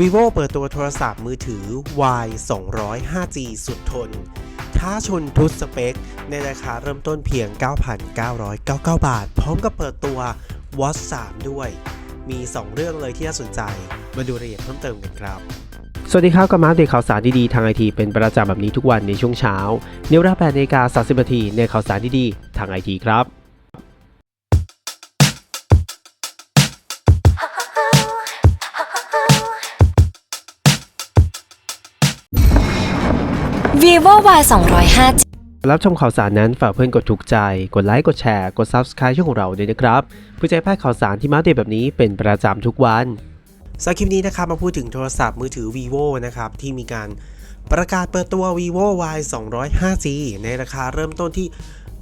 vivo เปิดตัวโทรศัพท์มือถือ Y 200 5G สุดทน ท้าชนทุกสเปค ในราคาเริ่มต้นเพียง 9,999 บาท พร้อมกับเปิดตัว Watch 3 ด้วย มี 2 เรื่องเลยที่น่าสนใจ มาดูรายละเอียดเพิ่มเติมกันครับ สวัสดีครับกับมาเดตข่าวสารดีๆ ทางไอทีเป็นประจำแบบนี้ทุกวันในช่วงเช้าในเวลา8นาฬิกา30นาทีในข่าวสารดีๆ ทางไอทีครับ vivo y 2 0 5รับชมข่าวสารนั้นฝากเพื่อนกดถูกใจ กดไลค์ กดแชร์ กด Subscribe ช่องของเราด้วยนะครับเพื่อจะให้พลาดข่าวสารที่มาอัปเดตแบบนี้เป็นประจำทุกวันสำหรับคลิปนี้นะครับมาพูดถึงโทรศัพท์มือถือ vivo นะครับที่มีการประกาศเปิดตัว vivo y 200 5G ในราคาเริ่มต้นที่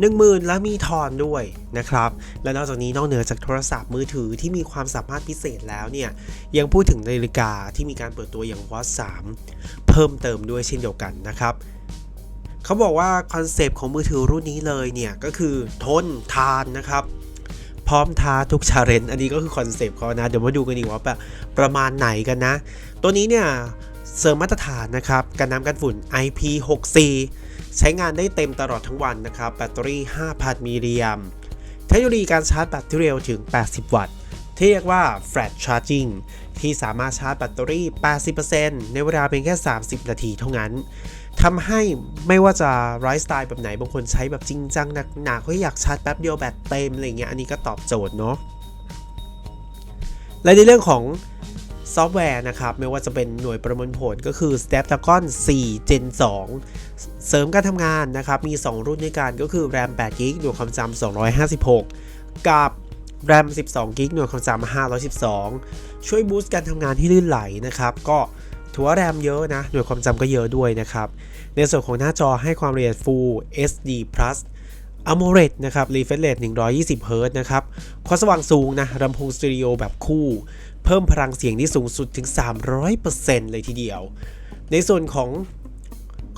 10,000 และมีทอนด้วยนะครับ และนอกจากนี้นอกเหนือจากโทรศัพท์มือถือที่มีความสามารถพิเศษแล้วเนี่ย ยังพูดถึงนาฬิกาที่มีการเปิดตัวอย่าง Watch 3 เพิ่มเติมด้วยเช่นเดียวกันนะครับเขาบอกว่าคอนเซปต์ของมือถือรุ่นนี้เลยเนี่ยก็คือทนทานนะครับพร้อมท้าทุกชาเลนจ์อันนี้ก็คือคอนเซปต์เขานะ เดี๋ยวมาดูกันดีว่าแบบประมาณไหนกันนะ ตัวนี้เนี่ยเสริมมาตรฐานนะครับ กันน้ำกันฝุ่น IP64 ใช้งานได้เต็มตลอดทั้งวันนะครับ แบตเตอรี่ 5,000 มิลลิแอมเทคโนโลยีการชาร์จแบตที่เร็วถึง 80 วัตต์ ที่เรียกว่า Flash Charging ที่สามารถชาร์จแบตเตอรี่ 80%ในเวลาเพียงแค่ 30 นาทีเท่านั้นทำให้ไม่ว่าจะไลฟ์สไตล์แบบไหน บางคนใช้แบบจริงจังหนักๆก็อยากชาร์จแป๊บเดียวแบตเต็มอะไรเงี้ย อันนี้ก็ตอบโจทย์เนาะ และในเรื่องของ ซอฟต์แวร์นะครับ ไม่ว่าจะเป็นหน่วยประมวลผลก็คือ Snapdragon 4 Gen 2 เสริมการทำงานนะครับ มี 2 รุ่นด้วยกันก็คือ RAM 8 GB หน่วยความจำ256 กับ RAM 12 GB หน่วยความจำ512 ช่วยบูสต์การทำงานที่ลื่นไหลนะครับ ก็ถือว่าแรมเยอะนะ หน่วยความจำก็เยอะด้วยนะครับ ในส่วนของหน้าจอให้ความละเอียด Full HD Plus AMOLED นะครับ refresh rate 120 Hz นะครับ ความสว่างสูงนะลำโพงสตอริโอแบบคู่ เพิ่มพลังเสียงที่สูงสุดถึง 300%เลยทีเดียว ในส่วนของ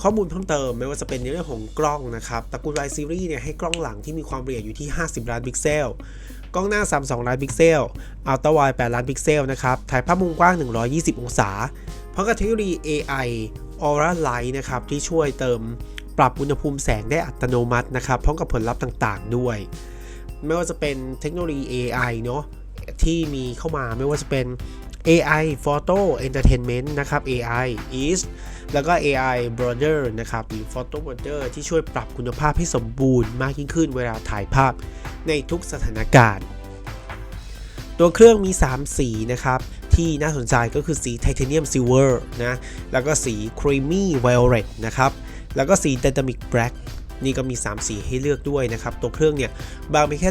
ข้อมูลเพิ่มเติมไม่ว่าจะเป็นในเรื่องของกล้องนะครับตระกูล Y Series เนี่ยให้กล้องหลังที่มีความละเอียดอยู่ที่ 50 ล้านพิกเซล กล้องหน้า 32 ล้านพิกเซล อัลตร้าไวด์8ล้านพิกเซลนะครับ ถ่ายภาพมุมกว้าง 120 องศาพร้อมกับเทคโนโลยี AI Aura Light นะครับที่ช่วยเติม ปรับอุณหภูมิแสงได้อัตโนมัตินะครับพร้อมกับผลลัพธ์ต่างๆด้วย ไม่ว่าจะเป็นเทคโนโลยี AI เนาะที่มีเข้ามาไม่ว่าจะเป็น AI Photo Entertainment นะครับ AI is แล้วก็ AI Brother นะครับหรือ Photo Brother ที่ช่วยปรับคุณภาพให้สมบูรณ์มากยิ่งขึ้นเวลาถ่ายภาพในทุกสถานการณ์ ตัวเครื่องมี 3 สีนะครับ ที่น่าสนใจก็คือสีไทเทเนียมซิลเวอร์นะ แล้วก็สีครีมมี่ไวโอเลตนะครับ แล้วก็สีไ y นามิกแบล็กนี่ก็มี 3 สีให้เลือกด้วยนะครับ ตัวเครื่องเนี่ยบางไปแค่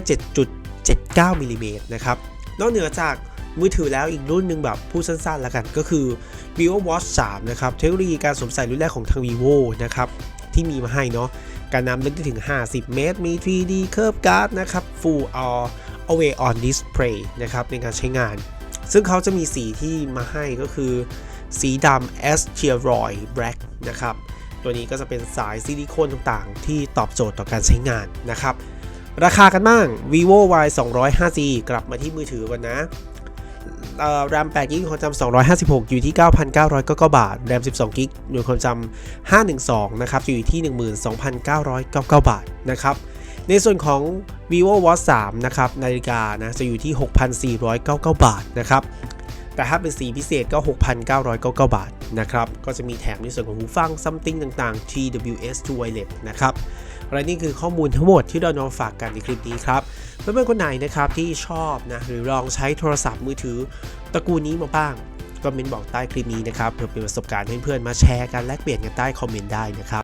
7.79มิลลิเมตรนะครับ นอกเหนือจากมือถือแล้วอีกรุ่นหนึ่งแบบพูดสั้นๆแล้วกันก็คือ vivo watch 3 นะครับ เทคโนโลยีการสวมใส่รุ่นแรกของทาง vivo นะครับ ที่มีมาให้เนาะการนำลึกได้ถึง 50 เมตร มี 3D curve guard นะครับ full all away on display นะครับในการใช้งาน ซึ่งเขาจะมีสีที่มาให้ก็คือ สีดำ a s t e r o i d Black นะครับ ตัวนี้ก็จะเป็นสายซิลิโคนต่างๆ ที่ตอบโจทย์ต่อการใช้งานนะครับ ราคากันบ้าง vivo y 200 5G กลับมาที่มือถือก่อนนะเอ่อ RAM 8 GB ความจำ256 อยู่ที่ 9,999บาท RAM 12 GB หน่วยความจำ512 นะครับ อยู่ที่ 12,999 บาท นะครับ ในส่วนของ vivo watch 3 นะครับ นาฬิกา นะ จะอยู่ที่ 6,499 บาท นะครับ แต่ถ้าเป็นสีพิเศษก็ 6,999 บาทนะครับ ก็จะมีแถมในส่วนของหูฟัง something ต่างๆ TWS to wireless นะครับและนี่คือข้อมูลทั้งหมดที่เรานำฝากกันในคลิปนี้ครับ เพื่อนๆคนไหนนะครับที่ชอบนะหรือลองใช้โทรศัพท์มือถือตระกูลนี้มาบ้างก็เมนบอกใต้คลิปนี้นะครับเพื่อเป็นประสบการณ์ให้เพื่อนๆมาแชร์กันแลกเปลี่ยนกันใต้คอมเมนต์ได้นะครับ